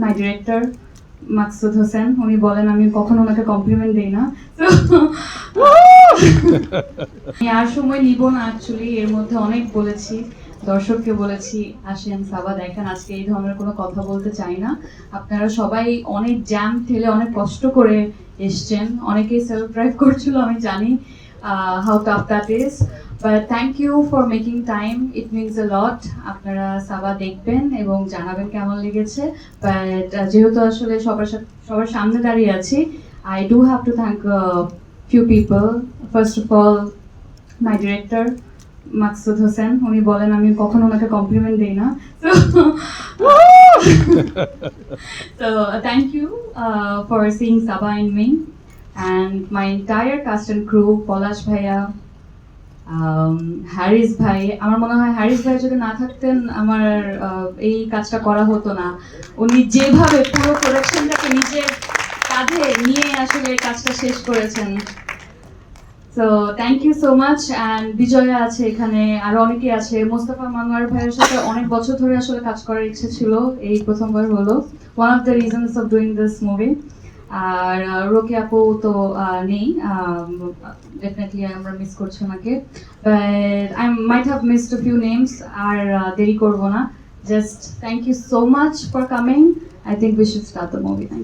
মাই director Maksud Hossain উনি বলেন আমি কখনো ওনাকে কমপ্লিমেন্ট দিই না। আমি আর সময় নিব না অ্যাকচুয়ালি এর মধ্যে অনেক বলেছি দর্শককে বলেছি আসেন সাবা দেখেন আজকে এই ধরনের কোনো কথা বলতে চাই না। আপনারা সবাই অনেক জ্যাম ঠেলে অনেক কষ্ট করে এসছেন। অনেকেই সেলফ ড্রাইভ করছিল আমি জানি how tough that is but thank you for making time it means a lot আপনারা সাবা দেখবেন এবং জানাবেন কেমন লেগেছে। বাট যেহেতু আসলে সবার সবার সামনে দাঁড়িয়ে আছি I do have to thank few people first of all my director Maksud Hossain উনি বলেন, আমি কখনো ওনাকে কমপ্লিমেন্ট দিই না। তো thank you for seeing Saba in me and my entire cast and crew Palash ভাইয়া হ্যারিস ভাই, আমার মনে হয় হ্যারিস ভাই যদি না থাকতেন আমার এই কাজটা করা হতো না। উনি যেভাবে পুরো প্রোডাকশনটাকে নিজের কাঁধে নিয়ে আসলে এই কাজটা শেষ করেছেন। So thank you so much and Bijoya আছে এখানে, আরও অনেকে আছে। মোস্তফা মানোয়ার ভাইয়ের সাথে অনেক বছর ধরে আসলে কাজ করার ইচ্ছে ছিল, এই প্রথমবার হলো। One of the reasons of doing this movie আর রোকে আপু তো নেই ডেফিনেটলি আমরা মিস করছি ওনাকে। I might have missed few names আর দেরি করব না। Just thank you so much for coming I think we should start the movie thank